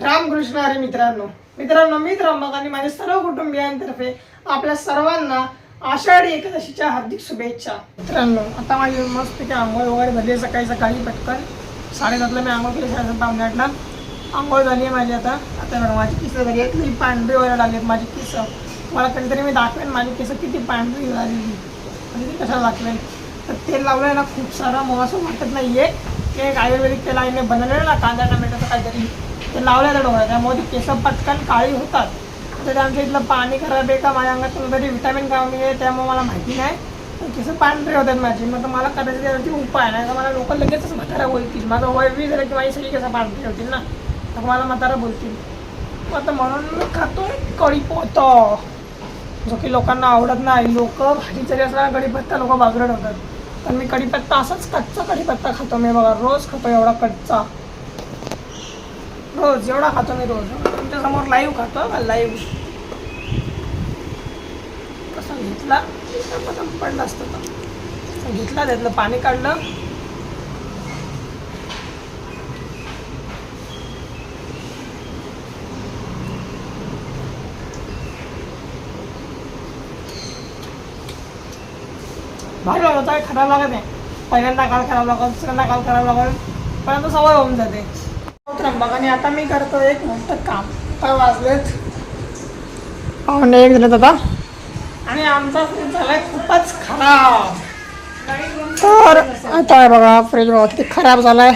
रामकृष्ण हरी मित्रांनो. मित्रांनो मी त्र्यंबक आणि माझ्या सर्व कुटुंबियांतर्फे आपल्या सर्वांना आषाढी एकादशीच्या हार्दिक शुभेच्छा. मित्रांनो आता माझी मस्त की आंघोळ वगैरे झाली आहे सकाळी सकाळी पटकन. साडेसातला मी आंघोळ केली साडेसात पाहुणे आठला. आंघोळ झाली आहे माझी आता. आता मॅडम माझी केस झाली आहेत किती पांढरी वगैरे लागली आहेत माझी केस. मला कधीतरी मी दाखवेन माझी केसं किती पांढरी झालेली म्हणजे ती कशाला दाखवेन? तर तेल लावलं आहे ना खूप सारा मग असं वाटत नाही आहे ते एक आयुर्वेदिक तेल आईने बनवलेलं ना कांदा टमॅटोचं काहीतरी. ते लावल्या त्या डोंगरात त्यामुळे ती केस पटकन काळी होतात. तर आमच्या इथलं पाणी खराब आहे का माझ्या अंगात कोणतरी विटॅमिन कमी आहे त्यामुळे मला माहिती नाही. पण केस पांढरे होतात माझी मग तर मला करायचं त्यावरती उपाय नाही तर मला लोक लगेचच म्हातारा बोलतील. माझं वय वीस झालं की माझी सगळी केसं पांढरे होतील ना. तर मला म्हातारा बोलतील. मग आता म्हणून मी खातोय कढी जो की लोकांना आवडत नाही लोक भाजी जरी असला कढीपत्ता लोक बागरड होतात. पण मी कढीपत्ता असाच कच्चा कढीपत्ता खातो. मी बघा रोज खातो एवढा कच्चा. रोज एवढा खातो मी रोज. तुमच्यासमोर लाईव्ह खातो लाईव्ह कसा घेतला. पडला असतं तर. घेतला त्यातलं पाणी काढलं. भारी लागत आहे खराब लागत नाही. पहिल्यांदा काल खराब लागत दुसऱ्यांदा काल खराब लागत पण आता सवय होऊन जाते. त्र्यंबक आणि आता मी करतो एक मोठं काम. काय वाजलेत. पाहुणे एक झालेत आता. आणि आमचा फ्रीज झालाय खूपच खराब. तर आता आहे बघा फ्रीज बघा किती खराब झालाय.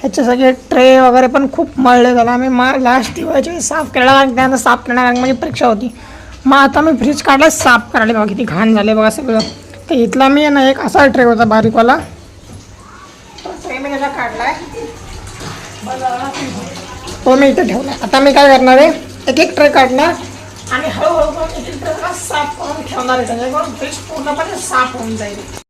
ह्याचे सगळे ट्रे वगैरे पण खूप मळले झाला. आम्ही मा लास्ट दिवाळीच्या वेळी साफ केला आणि त्यानंतर साफ करणार कारण माझी परीक्षा होती. मग आता मी फ्रीज काढला साफ करायला बघा किती घाण झाले बघा सगळं. तर इथला मी आहे ना एक असा ट्रे होता बारीकवाला. तो ट्रे मी त्याचा काढलाय. तो मी इथे ठेवला आता मी काय करणार आहे? एक एक ट्रे काढणार आणि हळूहळू एक एक ट्रे साफ करून ठेवणार आहे. त्याच्याकडून फ्रीज पूर्णपणे साफ होऊन जाईल.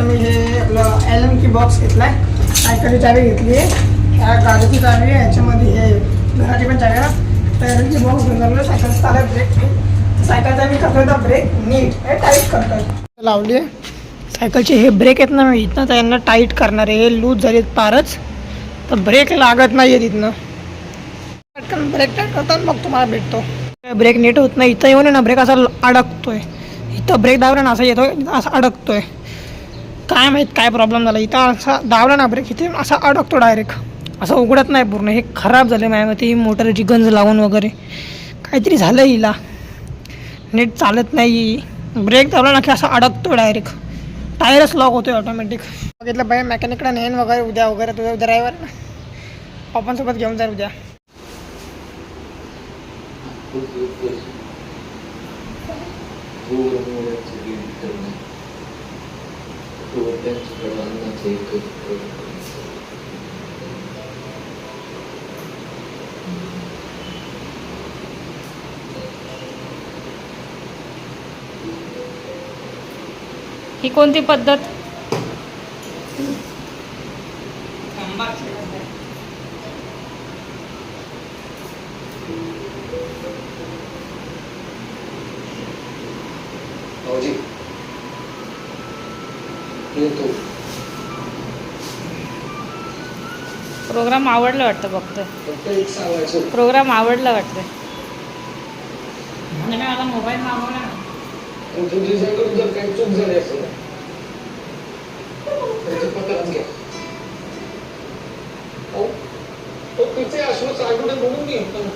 आता मी हे आपलं ॲलम की बॉक्स आहे सायकलची चावी घेतली आहे? ह्या गाडीची चावी आहे. याच्यामध्ये हे घराची पण चावी आहे. ना तर की बॉक्स घेऊन झालं सायकल चालत ब्रेक सायकलचा मी करतो तर ब्रेक नीट हे टाईट करतो लावली आहे. सायकलचे हे ब्रेक आहेत ना मी इथनं तर यांना टाईट करणार आहे. हे लूज झालेत पारच. तर ब्रेक लागत नाही आहे तिथनं. पटकन ब्रेक टाईट करतात मग तुम्हाला भेटतो. ब्रेक नीट होत नाही. इथं येऊन आहे ना ब्रेक असा अडकतोय. इथं ब्रेक दाबला ना असं येतो असं अडकतोय. काय माहीत काय प्रॉब्लेम झाला. इथं असा दावला ना ब्रेक इथे असा अडकतो डायरेक्ट असं उघडत नाही पूर्ण. हे खराब झालं माझ्या ही मोटरची गंज लावून वगैरे. काहीतरी झालं हिला. नीट चालत नाही. ब्रेक दाबला ना की असा अडकतो डायरेक्ट टायरच लॉक होतोय ऑटोमॅटिक बघितलं बाई मेकॅनिकडे नेन वगैरे उद्या वगैरे तुझ्या ड्रायव्हर पप्पांसोबत घेऊन जाईल उद्या. ही कोणती पद्धत? भाऊजी. येतो प्रोग्राम आवडला वाटतं फक्त एक सांगायचं प्रोग्राम आवडला वाटतं मला मोबाईल मागवला ना. पण तुझ्याकडून जर काही चूक झाली असेल ना तर ते पत्रात घ्या. अहो, तो तिचे अश्व चालवणे म्हणून मी एकदम